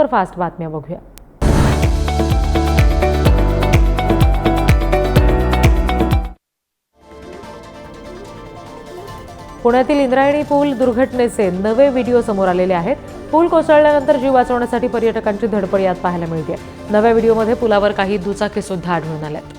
Superfast बातम्या बघूया. पुण्यातील इंद्रायणी पूल दुर्घटनेचे नवे व्हिडिओ समोर आलेले आहेत. पूल कोसळल्यानंतर जीव वाचवण्यासाठी पर्यटकांची धडपड यात पाहायला मिळते नव्या व्हिडिओमध्ये पुलावर काही दुचाकी सुद्धा आढळून आल्यात.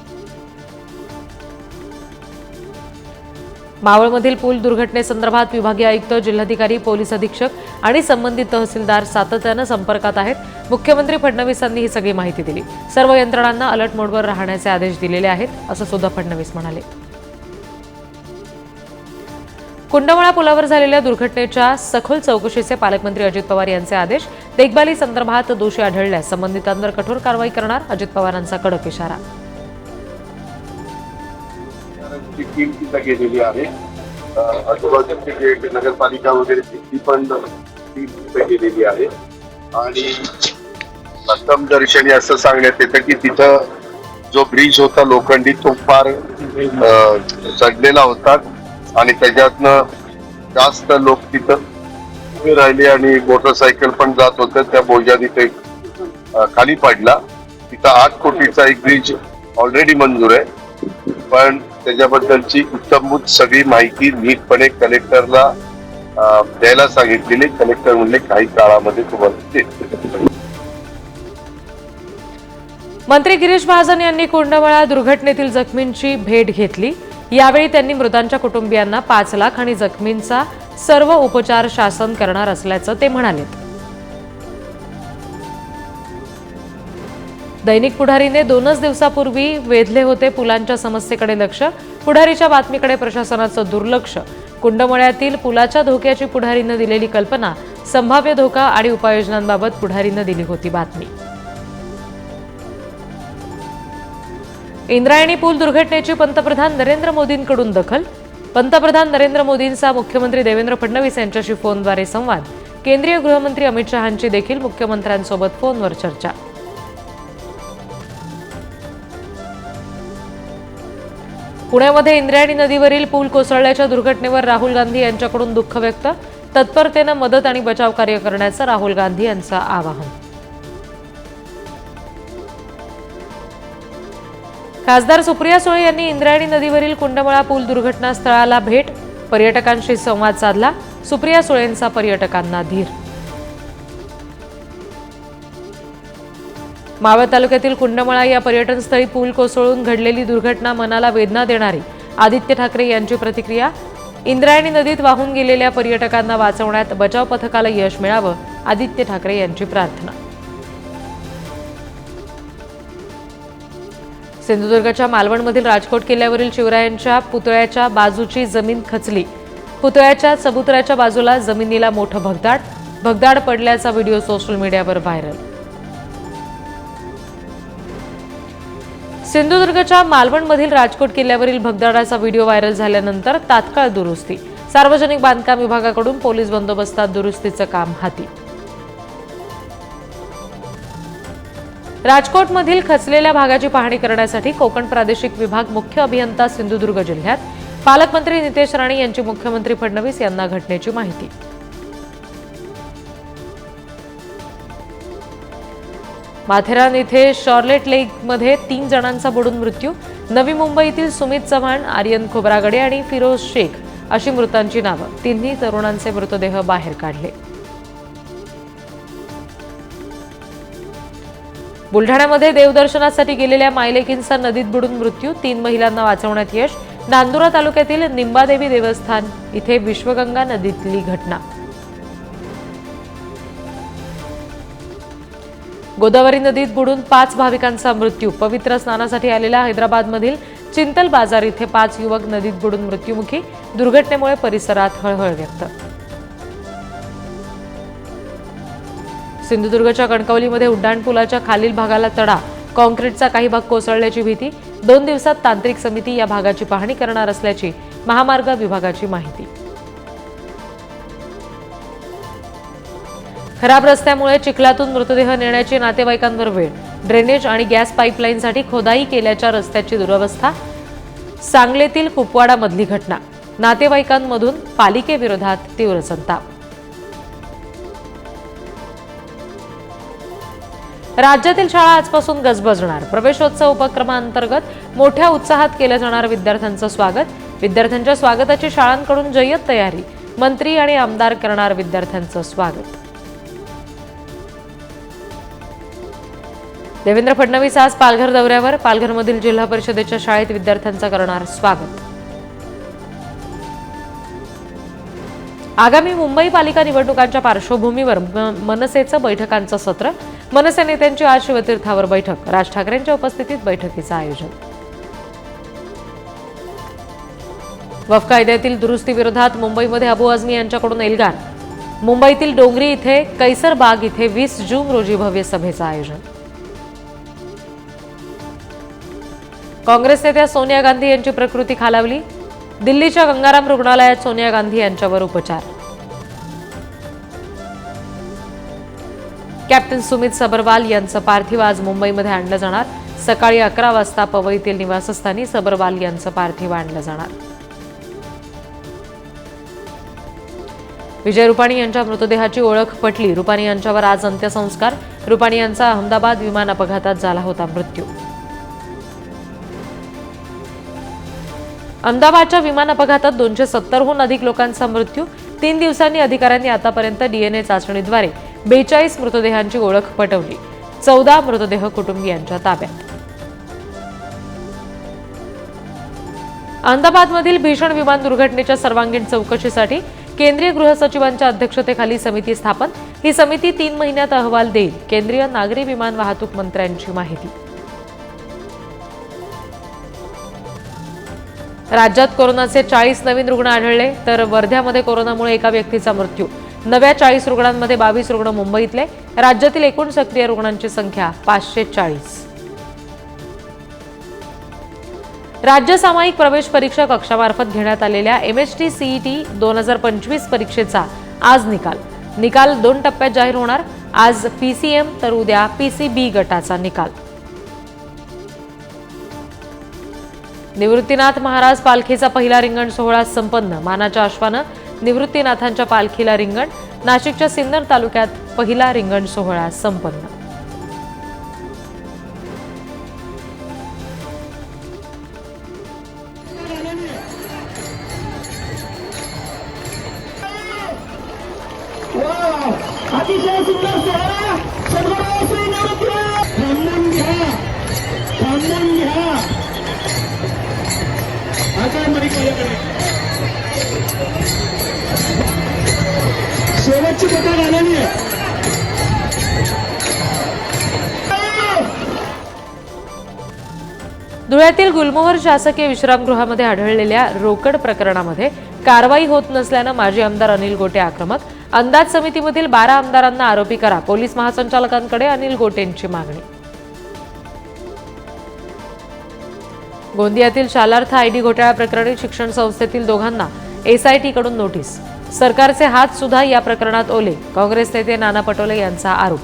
मावळमधील पूल दुर्घटनेसंदर्भात विभागीय आयुक्त जिल्हाधिकारी पोलीस अधीक्षक आणि संबंधित तहसीलदार सातत्यानं संपर्कात आहेत. मुख्यमंत्री फडणवीसांनी ही सगळी माहिती दिली. सर्व यंत्रणांना अलर्ट मोडवर राहण्याचे आदेश दिलेले आहेत असं सुद्धा फडणवीस म्हणाले. कुंडमळा पुलावर झालेल्या दुर्घटनेच्या सखोल चौकशीचे पालकमंत्री अजित पवार यांचे आदेश. देखभाली संदर्भात दोषी आढळल्यास संबंधितांवर कठोर कारवाई करणार अजित पवारांचा कडक इशारा. ची टीम तिथं गेलेली आहे. आजूबाजूची जे नगरपालिका वगैरे ती पण टीम तिथे गेलेली आहे. आणि प्रथम दर्शनी असं सांगण्यात येतं की तिथं जो ब्रिज होता लोखंडी तो फार चढलेला होता. आणि त्याच्यातनं जास्त लोक तिथं उभे राहिले आणि मोटरसायकल पण जात होतं. त्या बोजाने तिथे खाली पडला. तिथं आठ कोटीचा एक ब्रिज ऑलरेडी मंजूर आहे. पण त्याच्याबद्दलची उत्तमभूत सगळी माहिती नीटपणे कलेक्टरला द्यायला सांगितलेली. कलेक्टर म्हणले काही काळामध्ये तुम्हाला मंत्री गिरीश महाजन यांनी कुंडमळा दुर्घटनेतील जखमींची भेट घेतली. यावेळी त्यांनी मृतांच्या कुटुंबियांना पाच लाख आणि जखमींचा सर्व उपचार शासन करणार असल्याचं ते म्हणाले. दैनिक पुढारीने दोनच दिवसापूर्वी वेधले होते पुलांच्या समस्येकडे लक्ष. पुढारीच्या बातमीकडे प्रशासनाचं दुर्लक्ष. कुंडमळ्यातील पुलाच्या धोक्याची पुढारीनं दिलेली कल्पना संभाव्य धोका आणि उपाययोजनांबाबत पुढारीनं दिली होती बातमी. इंद्रायणी पूल दुर्घटनेची पंतप्रधान नरेंद्र मोदींकडून दखल. पंतप्रधान नरेंद्र मोदींचा मुख्यमंत्री देवेंद्र फडणवीस यांच्याशी फोनद्वारे संवाद. केंद्रीय गृहमंत्री अमित शहांची देखील मुख्यमंत्र्यांसोबत फोनवर चर्चा. पुण्यामध्ये इंद्रायणी नदीवरील पूल कोसळल्याच्या दुर्घटनेवर राहुल गांधी यांच्याकडून दुःख व्यक्त. तत्परतेनं मदत आणि बचाव कार्य करण्याचं राहुल गांधी यांचं आवाहन. खासदार सुप्रिया सुळे यांनी इंद्रायणी नदीवरील कुंडमळा पूल दुर्घटना स्थळाला भेट. पर्यटकांशी संवाद साधला. सुप्रिया सुळेंचा पर्यटकांना धीर मावळ तालुक्यातील कुंडमळा या पर्यटनस्थळी पूल कोसळून घडलेली दुर्घटना मनाला वेदना देणारी. आदित्य ठाकरे यांची प्रतिक्रिया इंद्रायणी नदीत वाहून गेलेल्या पर्यटकांना वाचवण्यात बचाव पथकाला यश मिळावं आदित्य ठाकरे यांची प्रार्थना. सिंधुदुर्गच्या मालवणमधील राजकोट किल्ल्यावरील शिवरायांच्या पुतळ्याच्या बाजूची जमीन खचली. पुतळ्याच्या चबुतऱ्याच्या बाजूला जमिनीला मोठं भगदाड भगदाड पडल्याचा व्हिडिओ सोशल मीडियावर व्हायरल. सिंधुदुर्गच्या मालवणमधील राजकोट किल्ल्यावरील भगदाडाचा व्हिडिओ व्हायरल झाल्यानंतर तात्काळ दुरुस्ती. सार्वजनिक बांधकाम विभागाकडून पोलीस बंदोबस्तात दुरुस्तीचं काम हाती. राजकोटमधील खचलेल्या भागाची पाहणी करण्यासाठी कोकण प्रादेशिक विभाग मुख्य अभियंता सिंधुदुर्ग जिल्ह्यात. पालकमंत्री नितेश राणे यांची मुख्यमंत्री फडणवीस यांना घटनेची माहिती. माथेरान येथे शॉर्लेट लेकमध्ये तीन जणांचा बुडून मृत्यू. नवी मुंबईतील सुमित चव्हाण आर्यन खोब्रागडे आणि फिरोज शेख अशी मृतांची नावं. तिन्ही तरुणांचे मृतदेह बाहेर काढले. बुलढाण्यामध्ये देवदर्शनासाठी गेलेल्या मायलेकींचा नदीत बुडून मृत्यू. तीन महिलांना वाचवण्यात यश. नांदुरा तालुक्यातील निंबादेवी देवस्थान इथे विश्वगंगा नदीतली घटना. गोदावरी नदीत बुडून पाच भाविकांचा मृत्यू. पवित्र स्नानासाठी आलेल्या हैदराबादमधील चिंतल बाजार इथे पाच युवक नदीत बुडून मृत्युमुखी दुर्घटनेमुळे परिसरात हळहळ व्यक्त. सिंधुदुर्गच्या कणकवलीमध्ये उड्डाणपुलाच्या खालील भागाला तडा. कॉन्क्रीटचा काही भाग कोसळल्याची भीती. दोन दिवसात तांत्रिक समिती या भागाची पाहणी करणार असल्याची महामार्ग विभागाची माहिती. खराब रस्त्यामुळे चिखलातून मृतदेह नेण्याची नातेवाईकांवर वेळ. ड्रेनेज आणि गॅस पाईपलाईनसाठी खोदाई केल्याच्या रस्त्याची दुरवस्था. सांगलीतील कुपवाडामधली घटना. नातेवाईकांमधून पालिकेविरोधात तीव्र संताप. राज्यातील शाळा आजपासून गजबजणार. प्रवेशोत्सव उपक्रमाअंतर्गत मोठ्या उत्साहात केलं जाणार विद्यार्थ्यांचं स्वागत. विद्यार्थ्यांच्या स्वागताची शाळांकडून जय्यत तयारी. मंत्री आणि आमदार करणार विद्यार्थ्यांचं स्वागत. देवेंद्र फडणवीस आज पालघर दौऱ्यावर. पालघरमधील जिल्हा परिषदेच्या शाळेत विद्यार्थ्यांचा करणार स्वागत. आगामी मुंबई पालिका निवडणुकांच्या पार्श्वभूमीवर मनसेचं बैठकांचं सत्र. मनसे नेत्यांची आज शिवतीर्थावर बैठक. राज ठाकरेंच्या उपस्थितीत बैठकीचं आयोजन. वफ कायद्यातील दुरुस्तीविरोधात मुंबईमध्ये अबू आझमी यांच्याकडून एल्गार. मुंबईतील डोंगरी इथे कैसर बाग इथे वीस जून रोजी भव्य सभेचं आयोजन. काँग्रेस नेत्या सोनिया गांधी यांची प्रकृती खालावली. दिल्लीच्या गंगाराम रुग्णालयात सोनिया गांधी यांच्यावर उपचार. कॅप्टन सुमित सबरवाल यांचं पार्थिव आज मुंबईमध्ये आणलं जाणार. सकाळी अकरा वाजता पवईतील निवासस्थानी सबरवाल यांचं पार्थिव आणलं जाणार. विजय रुपाणी यांच्या मृतदेहाची ओळख पटली. रुपाणी यांच्यावर आज अंत्यसंस्कार. रुपाणी यांचा अहमदाबाद विमान अपघातात झाला होता मृत्यू. अहमदाबादच्या विमान अपघातात दोनशे सत्तरहून अधिक लोकांचा मृत्यू. तीन दिवसांनी अधिकाऱ्यांनी आतापर्यंत डीएनए चाचणीद्वारे बेचाळीस मृतदेहांची ओळख पटवली. चौदा मृतदेह कुटुंबियांच्या ताब्यात. अहमदाबादमधील भीषण विमान दुर्घटनेच्या सर्वांगीण चौकशीसाठी केंद्रीय गृहसचिवांच्या अध्यक्षतेखाली समिती स्थापन. ही समिती तीन महिन्यात अहवाल देईल केंद्रीय नागरी विमान वाहतूक मंत्र्यांची माहिती. राज्यात कोरोनाचे चाळीस नवीन रुग्ण आढळले तर वर्ध्यामध्ये कोरोनामुळे एका व्यक्तीचा मृत्यू. नव्या चाळीस रुग्णांमध्ये बावीस रुग्ण मुंबईतले राज्यातील एकूण सक्रिय रुग्णांची संख्या पाचशे चाळीस. राज्य सामायिक प्रवेश परीक्षा कक्षामार्फत घेण्यात आलेल्या एम एच टी सीईटी दोन हजार पंचवीस परीक्षेचा आज निकाल. निकाल दोन टप्प्यात जाहीर होणार. आज पीसीएम तर उद्या पीसीबी गटाचा निकाल. निवृत्तीनाथ महाराज पालखीचा पहिला रिंगण सोहळा संपन्न. मानाच्या अश्वानं निवृत्तीनाथांच्या पालखीला रिंगण. नाशिकच्या सिन्नर तालुक्यात पहिला रिंगण सोहळा संपन्न. शेवटची कथा झालेली आहे धुळ्यातील गुलमोहर शासकीय विश्रामगृहामध्ये आढळलेल्या रोकड प्रकरणामध्ये कारवाई होत नसल्यानं माजी आमदार अनिल गोटे आक्रमक. अंदाज समितीमधील बारा आमदारांना आरोपी करा. पोलीस महासंचालकांकडे अनिल गोटेंची मागणी. गोंदियातील शालार्थ आयडी घोटाळा प्रकरणी शिक्षण संस्थेतील दोघांना एसआयटीकडून नोटीस. सरकारचे हात सुद्धा या प्रकरणात ओले. काँग्रेस नेते नाना पटोले यांचा आरोप.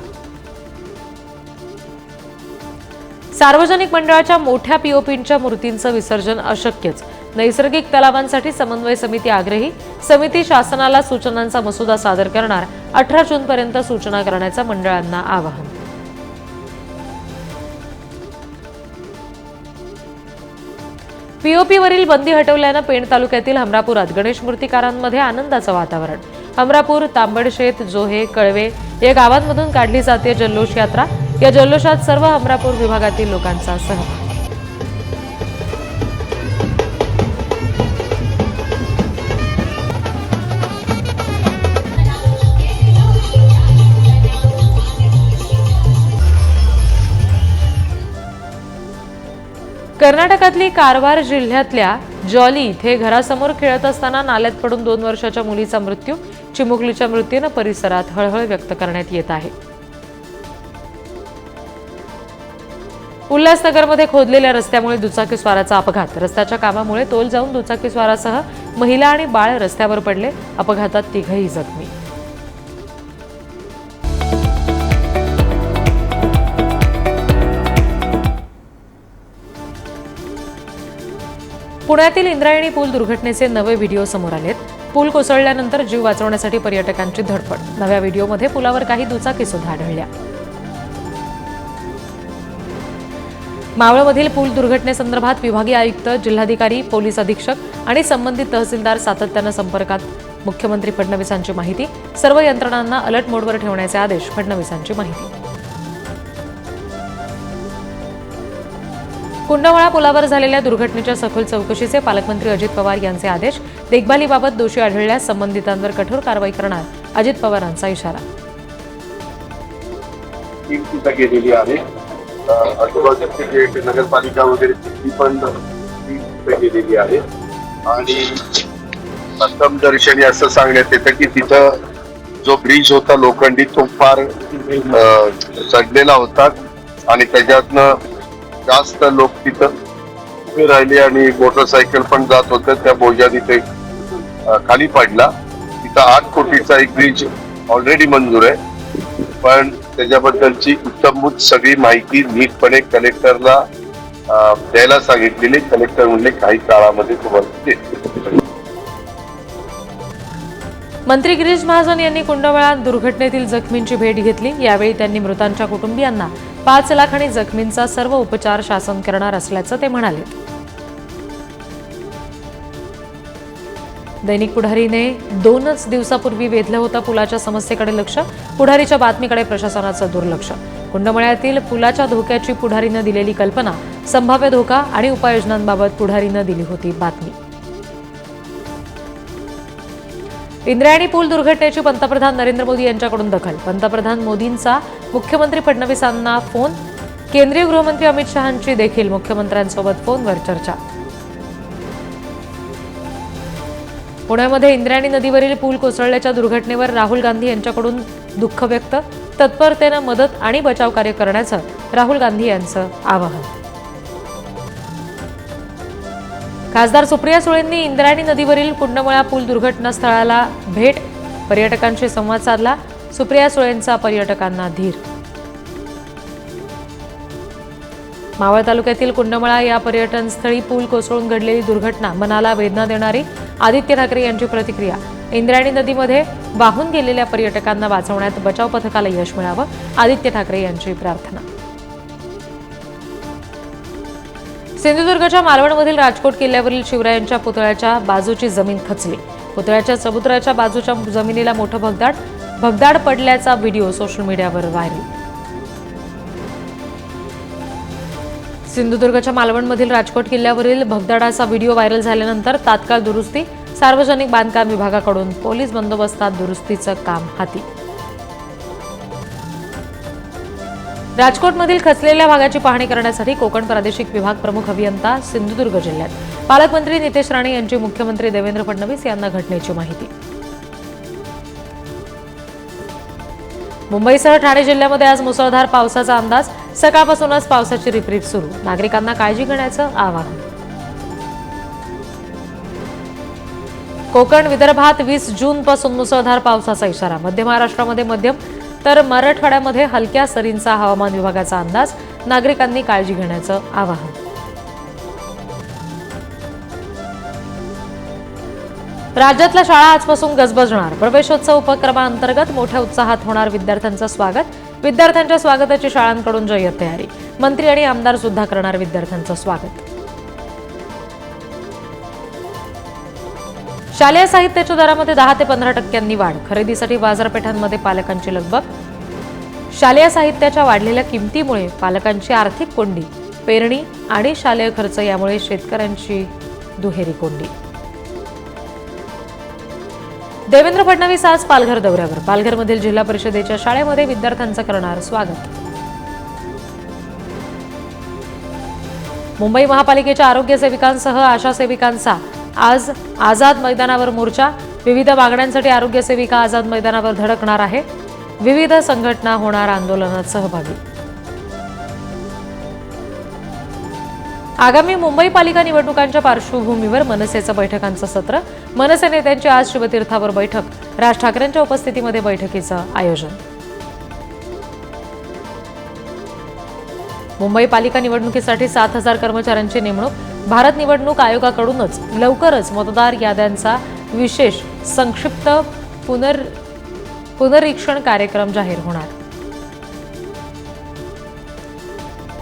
सार्वजनिक मंडळाच्या मोठ्या पीओपींच्या मूर्तींचं विसर्जन अशक्यच. नैसर्गिक तलावांसाठी समन्वय समिती आग्रही समिती शासनाला सूचनांचा मसुदा सादर करणार अठरा जूनपर्यंत सूचना करण्याचं मंडळांना आवाहन. पीओपीवरील बंदी हटवल्यानं पेण तालुक्यातील हमरापुरात गणेश मूर्तिकारांमध्ये आनंदाचं वातावरण. हमरापूर तांबडशेत जोहे कळवे या गावांमधून काढली जाते जल्लोष यात्रा. या जल्लोषात सर्व हमरापूर विभागातील लोकांचा सहभाग. कर्नाटकातली कारवार जिल्ह्यातल्या जॉली इथे घरासमोर खेळत असताना नाल्यात पडून दोन वर्षाच्या मुलीचा मृत्यू चिमुकलीच्या मृत्यूनं परिसरात हळहळ व्यक्त करण्यात येत आहे. उल्हासनगरमध्ये खोदलेल्या रस्त्यामुळे दुचाकीस्वाराचा अपघात. रस्त्याच्या कामामुळे तोल जाऊन दुचाकीस्वारासह महिला आणि बाळ रस्त्यावर पडले. अपघातात तिघही जखमी. पुण्यातील इंद्रायणी पूल दुर्घटनेचे नवे व्हिडिओ समोर आलेत. पूल कोसळल्यानंतर जीव वाचवण्यासाठी पर्यटकांची धडपड. नव्या व्हिडिओमध्ये पुलावर काही दुचाकी सुद्धा आढळल्या. मावळमधील पूल दुर्घटनेसंदर्भात विभागीय आयुक्त जिल्हाधिकारी पोलीस अधीक्षक आणि संबंधित तहसीलदार सातत्यानं संपर्कात. मुख्यमंत्री फडणवीसांची माहिती सर्व यंत्रणांना अलर्ट मोडवर ठेवण्याचे आदेश फडणवीसांची माहिती. कुंडवळा पुलावर झालेल्या दुर्घटनेच्या सखोल चौकशीचे पालकमंत्री अजित पवार यांचे आदेश. देखभालीबाबत दोषी आढळल्यास संबंधितांवर कठोर कारवाई करणार अजित पवारांचा इशारा. गेलेली आहे. आजूबाजूचे जे नगरपालिका वगैरे ती पण गेलेली आहे. आणि प्रथम दर्शनी असं सांगण्यात येतं की तिथं जो ब्रिज होता लोखंडी तो फार चढलेला होता. आणि त्याच्यातनं जास्त लोक तिथं उभे राहिले आणि मोटरसायकल पण जात होतं. त्या बोजाने ते खाली पडला. तिथं आठ कोटीचा एक ब्रिज ऑलरेडी मंजूर आहे. पण त्याच्याबद्दलची उत्तमभूत सगळी माहिती नीटपणे कलेक्टरला द्यायला सांगितलेली. कलेक्टर म्हणले काही काळामध्ये तुम्हाला देते मंत्री गिरीश महाजन यांनी कुंडवळात दुर्घटनेतील जखमींची भेट घेतली. यावेळी त्यांनी मृतांच्या कुटुंबियांना पाच लाख आणि जखमींचा सर्व उपचार शासन करणार असल्याचं ते म्हणाले. दैनिक पुढारीने दोनच दिवसापूर्वी वेधलं होतं पुलाच्या समस्येकडे लक्ष पुढारीच्या बातमीकडे प्रशासनाचं दुर्लक्ष. कुंडमळ्यातील पुलाच्या धोक्याची पुढारीनं दिलेली कल्पना संभाव्य धोका आणि उपाययोजनांबाबत पुढारीनं दिली होती बातमी. इंद्रायणी पूल दुर्घटनेची पंतप्रधान नरेंद्र मोदी यांच्याकडून दखल. पंतप्रधान मोदींचा मुख्यमंत्री फडणवीसांना फोन. केंद्रीय गृहमंत्री अमित शहांची देखील मुख्यमंत्र्यांसोबत फोनवर चर्चा. पुण्यामध्ये इंद्रायणी नदीवरील पूल कोसळल्याच्या दुर्घटनेवर राहुल गांधी यांच्याकडून दुःख व्यक्त. तत्परतेनं मदत आणि बचाव कार्य करण्याचं राहुल गांधी यांचं आवाहन. खासदार सुप्रिया सुळेंनी इंद्रायणी नदीवरील कुंडमळा पूल दुर्घटनास्थळाला भेट पर्यटकांशी संवाद साधला. सुप्रिया सुळेंचा पर्यटकांना धीर. मावळ तालुक्यातील कुंडमळा या पर्यटनस्थळी पूल कोसळून घडलेली दुर्घटना मनाला वेदना देणारी आदित्य ठाकरे यांची प्रतिक्रिया. इंद्रायणी नदीमध्ये वाहून गेलेल्या पर्यटकांना वाचवण्यात बचाव पथकाला यश मिळावं आदित्य ठाकरे यांची प्रार्थना. सिंधुदुर्गच्या मालवणमधील राजकोट किल्ल्यावरील शिवरायांच्या पुतळ्याच्या बाजूची जमीन खचली. पुतळ्याच्या चबुतऱ्याच्या बाजूच्या जमिनीला मोठं भगदाड भगदाड पडल्याचा व्हिडिओ सोशल मीडियावर व्हायरल. सिंधुदुर्गच्या मालवणमधील राजकोट किल्ल्यावरील भगदाडाचा व्हिडिओ व्हायरल झाल्यानंतर तात्काळ दुरुस्ती सार्वजनिक बांधकाम विभागाकडून पोलीस बंदोबस्तात दुरुस्तीचं काम हाती. राजकोटमधील खचलेल्या भागाची पाहणी करण्यासाठी कोकण प्रादेशिक विभाग प्रमुख अभियंता सिंधुदुर्ग जिल्ह्यात. पालकमंत्री नितेश राणे यांची मुख्यमंत्री देवेंद्र फडणवीस यांना घटनेची माहिती. मुंबईसह ठाणे जिल्ह्यामध्ये आज मुसळधार पावसाचा अंदाज. सकाळपासूनच पावसाची रिपरीप सुरू. नागरिकांना काळजी घेण्याचं आवाहन. कोकण विदर्भात वीस जून पासून मुसळधार पावसाचा इशारा. मध्य महाराष्ट्रामध्ये मध्यम तर मराठवाड्यामध्ये हलक्या सरींचा हवामान विभागाचा अंदाज. नागरिकांनी काळजी घेण्याचं आवाहन. राज्यातल्या शाळा आजपासून गजबजणार. प्रवेशोत्सव उपक्रमाअंतर्गत मोठ्या उत्साहात होणार विद्यार्थ्यांचं स्वागत. विद्यार्थ्यांच्या स्वागताची शाळांकडून जय्यत तयारी. मंत्री आणि आमदार सुद्धा करणार विद्यार्थ्यांचं स्वागत. शालेय साहित्याच्या दरामध्ये दहा ते पंधरा टक्क्यांनी वाढ. खरेदीसाठी बाजारपेठांमध्ये पालकांची लगबग. शालेय साहित्याच्या वाढलेल्या किमतीमुळे पालकांची आर्थिक कोंडी पेरणी आणि शालेय खर्च यामुळे शेतकऱ्यांची दुहेरी कोंडी. देवेंद्र फडणवीस आज पालघर दौऱ्यावर. पालघरमधील जिल्हा परिषदेच्या शाळेमध्ये विद्यार्थ्यांचं करणार स्वागत. मुंबई महापालिकेच्या आरोग्य सेविकांसह आशा सेविकांचा आज आझाद मैदानावर मोर्चा. विविध मागण्यांसाठी आरोग्य सेविका आझाद मैदानावर धडकणार आहे. विविध संघटना होणार आंदोलनात सहभागी. आगामी मुंबई पालिका निवडणुकांच्या पार्श्वभूमीवर मनसेचं बैठकांचं सत्र. मनसे नेत्यांची आज शिवतीर्थावर बैठक. राज ठाकरेंच्या उपस्थितीमध्ये बैठकीचं आयोजन. मुंबई पालिका निवडणुकीसाठी सात हजार कर्मचाऱ्यांची नेमणूक. भारत निवडणूक आयोगाकडूनच लवकरच मतदार याद्यांचा विशेष संक्षिप्त पुनर पुनरीक्षण कार्यक्रम जाहीर होणार.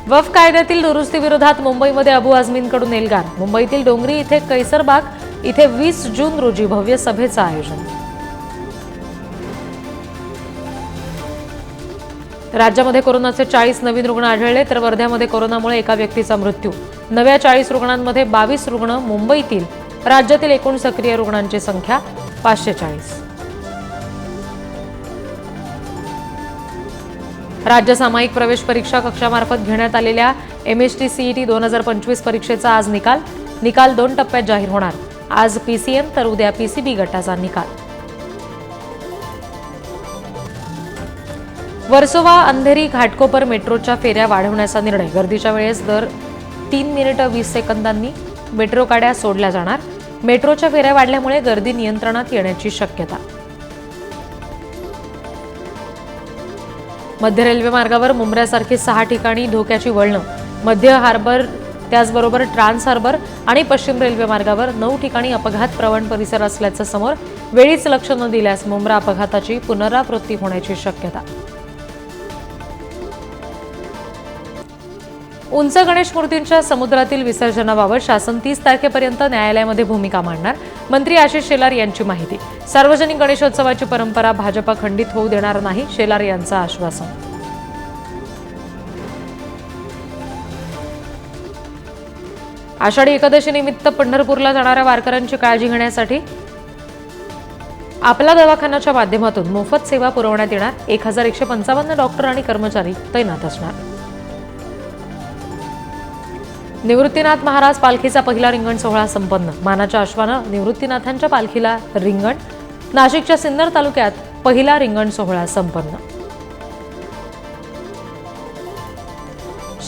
वफ कायद्यातील दुरुस्ती विरोधात मुंबईमध्ये अबू आझमींकडून एल्गार. मुंबईतील डोंगरी इथे कैसरबाग इथे वीस जून रोजी भव्य सभेचं आयोजन. राज्यामध्ये कोरोनाचे चाळीस नवीन रुग्ण आढळले तर वर्ध्यामध्ये कोरोनामुळे एका व्यक्तीचा मृत्यू. नव्या चाळीस रुग्णांमध्ये बावीस रुग्ण मुंबईतील राज्यातील एकूण सक्रिय रुग्णांची संख्या पाचशे चाळीस. राज्य सामायिक प्रवेश परीक्षा कक्षामार्फत घेण्यात आलेल्या एम एस टी सीईटी दोन हजार पंचवीस परीक्षेचा आज निकाल. निकाल दोन टप्प्यात जाहीर होणार. आज पीसीएम तर उद्या पीसीबी गटाचा निकाल. वर्सोवा अंधेरी घाटकोपर मेट्रोच्या फेऱ्या वाढवण्याचा निर्णय. गर्दीच्या वेळेस दर तीन मिनिटं वीस सेकंदांनी मेट्रो गाड्या सोडल्या जाणार. मेट्रोच्या फेऱ्या वाढल्यामुळे गर्दी नियंत्रणात येण्याची शक्यता. मध्य रेल्वे मार्गावर मुंबऱ्यासारखी सहा ठिकाणी धोक्याची वळणं. मध्य हार्बर त्याचबरोबर ट्रान्स हार्बर आणि पश्चिम रेल्वे मार्गावर नऊ ठिकाणी अपघात प्रवण परिसर असल्याचं समोर वेळीच लक्ष न दिल्यास मुंब्रा अपघाताची पुनरावृत्ती होण्याची शक्यता. उंच गणेश मूर्तींच्या समुद्रातील विसर्जनाबाबत शासन तीस तारखेपर्यंत न्यायालयामध्ये भूमिका मांडणार. मंत्री आशिष शेलार यांची माहिती. सार्वजनिक गणेशोत्सवाची परंपरा भाजपा खंडित होऊ देणार नाही शेलार यांचं आश्वासन. आषाढी एकादशीनिमित्त पंढरपूरला जाणाऱ्या वारकऱ्यांची काळजी घेण्यासाठी आपला दवाखान्याच्या माध्यमातून मोफत सेवा पुरवण्यात येणार. एक हजार एकशे पंचावन्न डॉक्टर आणि कर्मचारी तैनात असणार. निवृत्तीनाथ महाराज पालखीचा पहिला रिंगण सोहळा संपन्न. मानाच्या अश्वानं निवृत्तीनाथांच्या पालखीला रिंगण. नाशिकच्या सिन्नर तालुक्यात पहिला रिंगण सोहळा संपन्न.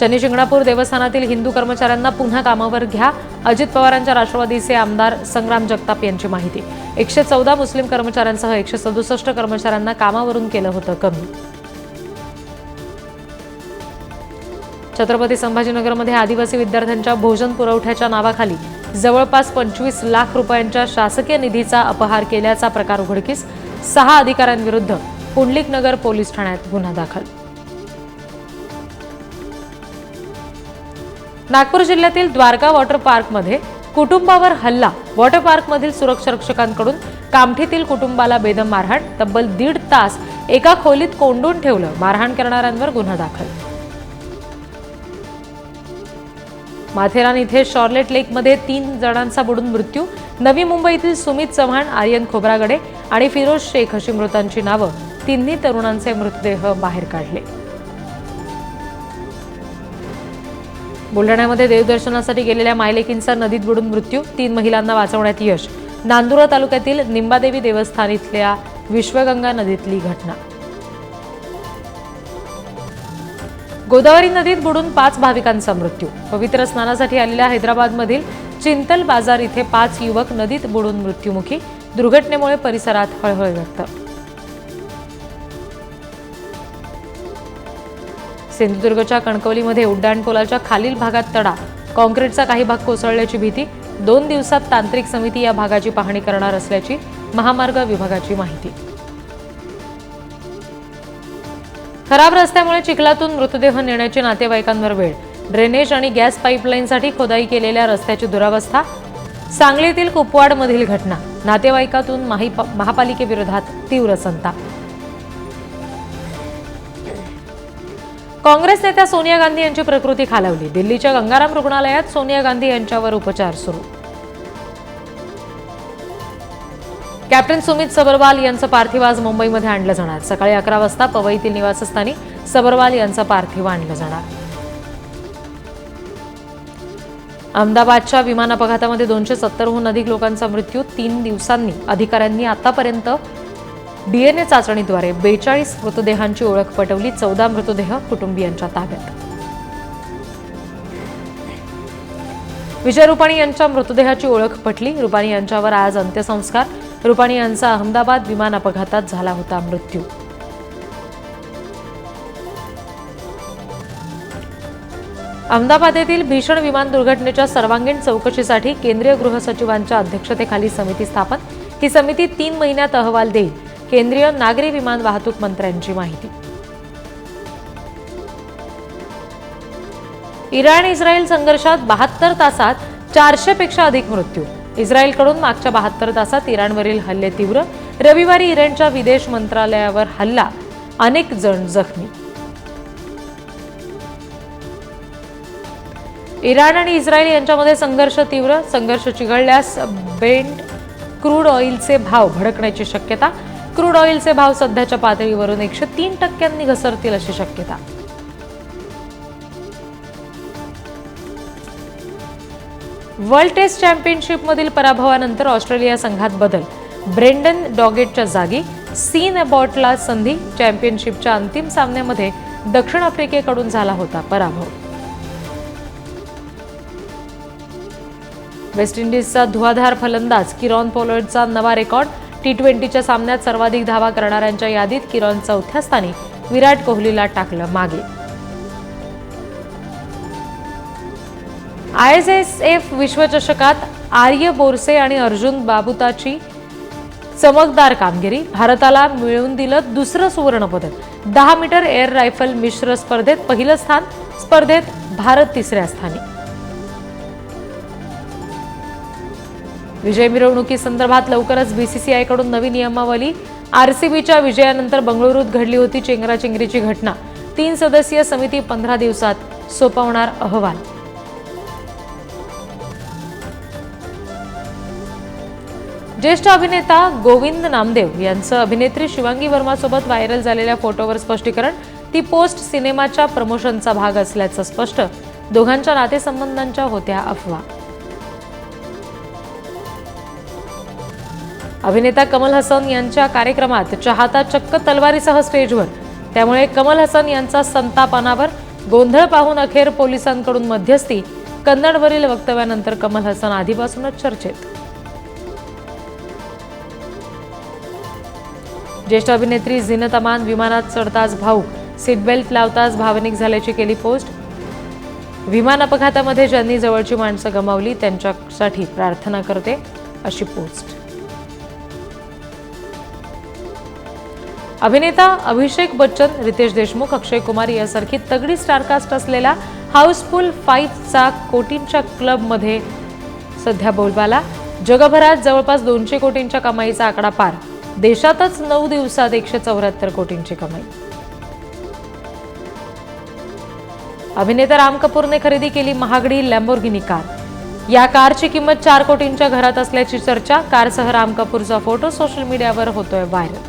शनी शिंगणापूर देवस्थानातील हिंदू कर्मचाऱ्यांना पुन्हा कामावर घ्या. अजित पवारांच्या राष्ट्रवादीचे आमदार संग्राम जगताप यांची माहिती. एकशे चौदा मुस्लिम कर्मचाऱ्यांसह एकशे सदुसष्ट कर्मचाऱ्यांना कामावरून केलं होतं कमी. छत्रपती संभाजीनगरमध्ये आदिवासी विद्यार्थ्यांच्या भोजन पुरवठ्याच्या नावाखाली जवळपास पंचवीस लाख रुपयांच्या शासकीय निधीचा अपहार केल्याचा प्रकार उघडकीस सहा अधिकाऱ्यांविरुद्ध पुंडलिकनगर पोलीस ठाण्यात गुन्हा दाखल. नागपूर जिल्ह्यातील द्वारका वॉटर पार्कमध्ये कुटुंबावर हल्ला. वॉटर पार्कमधील सुरक्षा रक्षकांकडून कामठीतील कुटुंबाला बेदम मारहाण. तब्बल दीड तास एका खोलीत कोंडून ठेवलं. मारहाण करणाऱ्यांवर गुन्हा दाखल. माथेरान इथे शॉर्लेट लेकमध्ये तीन जणांचा बुडून मृत्यू. नवी मुंबईतील सुमित चव्हाण आर्यन खोब्रागडे आणि फिरोज शेख अशी मृतांची नावं तिन्ही तरुणांचे मृतदेह बाहेर काढले. बुलढाण्यामध्ये देवदर्शनासाठी गेलेल्या मायलेकींचा नदीत बुडून मृत्यू. तीन महिलांना वाचवण्यात यश. नांदुरा तालुक्यातील निंबादेवी देवस्थान इथल्या विश्वगंगा नदीतली घटना. गोदावरी नदीत बुडून पाच भाविकांचा मृत्यू. पवित्र स्नानासाठी आलेल्या हैदराबादमधील चिंतल बाजार इथे पाच युवक नदीत बुडून मृत्युमुखी. दुर्घटनेमुळे परिसरात हळहळ व्यक्त. सिंधुदुर्गच्या कणकवलीमध्ये उड्डाणपुलाच्या खालील भागात तडा. कॉन्क्रीटचा काही भाग कोसळल्याची भीती. दोन दिवसात तांत्रिक समिती या भागाची पाहणी करणार असल्याची महामार्ग विभागाची माहिती. खराब रस्त्यामुळे चिखलातून मृतदेह नेण्याचे नातेवाईकांवर वेळ. ड्रेनेज आणि गॅस पाईपलाईनसाठी खोदाई केलेल्या रस्त्याची दुरावस्था. सांगलीतील कुपवाडमधील घटना. नातेवाईकातून महापालिकेविरोधात तीव्र संताप. काँग्रेस नेत्या सोनिया गांधी यांची प्रकृती खालावली. दिल्लीच्या गंगाराम रुग्णालयात सोनिया गांधी यांच्यावर उपचार सुरू. कॅप्टन सुमित सबरवाल यांचं पार्थिव आज मुंबईमध्ये आणलं जाणार. सकाळी अकरा वाजता पवईतील निवासस्थानी सबरवाल यांचं पार्थिव आणलं जाणार. अहमदाबादच्या विमान अपघातामध्ये दोनशे सत्तरहून अधिक लोकांचा मृत्यू तीन दिवसांनी. अधिकाऱ्यांनी आतापर्यंत डीएनए चाचणीद्वारे बेचाळीस मृतदेहांची ओळख पटवली चौदा मृतदेह कुटुंबियांच्या ताब्यात. विजय रुपाणी यांच्या मृतदेहाची ओळख पटली. रुपाणी यांच्यावर आज अंत्यसंस्कार. रुपाणी यांचा अहमदाबाद विमान अपघातात झाला होता मृत्यू. अहमदाबाद येथील भीषण विमान दुर्घटनेच्या सर्वांगीण चौकशीसाठी केंद्रीय गृह सचिवांच्या अध्यक्षतेखाली समिती स्थापन. ही समिती तीन महिन्यात अहवाल देईल. केंद्रीय नागरी विमान वाहतूक मंत्र्यांची माहिती. इराण इस्रायल संघर्षात बहात्तर तासात चारशे पेक्षा अधिक मृत्यू. इस्रायलकडून मागच्या बहात्तर तासात इराणवरील हल्ले तीव्र. रविवारी इराणच्या विदेश मंत्रालयावर हल्ला. अनेक जण जखमी. इराण आणि इस्रायल यांच्यामध्ये संघर्ष तीव्र. संघर्ष चिघळल्यास बेंड क्रूड ऑइलचे भाव भडकण्याची शक्यता. क्रूड ऑइलचे भाव सध्याच्या पातळीवरून एकशे तीन टक्क्यांनी घसरतील अशी शक्यता. वर्ल्ड टेस्ट चॅम्पियनशिपमधील पराभवानंतर ऑस्ट्रेलिया संघात बदल. ब्रेंडन डॉगेटच्या जागी सीन अबॉटला संधी चॅम्पियनशिपच्या अंतिम सामन्यामध्ये दक्षिण आफ्रिकेकडून झाला होता पराभव. वेस्ट इंडिजचा धुवाधार फलंदाज किरॉन पोलर्डचा नवा रेकॉर्ड. टी ट्वेंटीच्या सामन्यात सर्वाधिक धावा करणाऱ्यांच्या यादीत किरॉन चौथ्या स्थानी विराट कोहलीला टाकलं मागे. आय एस एस एफ विश्वचषकात आर्य बोरसे आणि अर्जुन बाबुताची चमकदार कामगिरी. भारताला मिळवून दिलं दुसरं सुवर्णपदक. दहा मीटर एअर रायफल मिश्र स्पर्धेत पहिलं स्थान स्पर्धेत भारत तिसऱ्या स्थानी. विजय मिरवणुकीसंदर्भात लवकरच बीसीसीआयकडून नवी नियमावली. आरसीबीच्या विजयानंतर बंगळुरूत घडली होती चेंगराचेंगरीची घटना. तीन सदस्यीय समिती पंधरा दिवसात सोपवणार अहवाल. ज्येष्ठ अभिनेता गोविंद नामदेव यांचं अभिनेत्री शिवांगी वर्मासोबत व्हायरल झालेल्या फोटोवर स्पष्टीकरण ती पोस्ट सिनेमाच्या प्रमोशनचा भाग असल्याचं स्पष्ट. दोघांच्या नातेसंबंधांच्या होत्या अफवा. अभिनेता कमल हसन यांच्या कार्यक्रमात चाहता चक्क तलवारीसह स्टेजवर. त्यामुळे कमल हसन यांचा संतापानावर गोंधळ पाहून अखेर पोलिसांकडून मध्यस्थी. कन्नडवरील वक्तव्यानंतर कमल हसन आधीपासूनच चर्चेत. ज्येष्ठ अभिनेत्री झिनत अमान विमानात चढताच भाऊ सीटबेल्ट लावताच भावनिक झाल्याची केली पोस्ट. विमान अपघातामध्ये ज्यांनी जवळची माणसं गमावली त्यांच्यासाठी प्रार्थना करते अशी पोस्ट. अभिनेता अभिषेक बच्चन रितेश देशमुख अक्षय कुमार यासारखी तगडी स्टारकास्ट असलेला हाऊसफुल फाईव्हचा कोटींच्या क्लबमध्ये सध्या बोलबाला. जगभरात जवळपास दोनशे कोटींच्या कमाईचा आकडा पार देशातच नऊ दिवसात एकशे चौऱ्याहत्तर कोटींची कमाई. अभिनेता राम कपूरने खरेदी केली महागडी लॅम्बोर्गिनी कार. या कारची किंमत चार कोटींच्या घरात असल्याची चर्चा कारसह राम कपूरचा फोटो सोशल मीडियावर होतोय व्हायरल.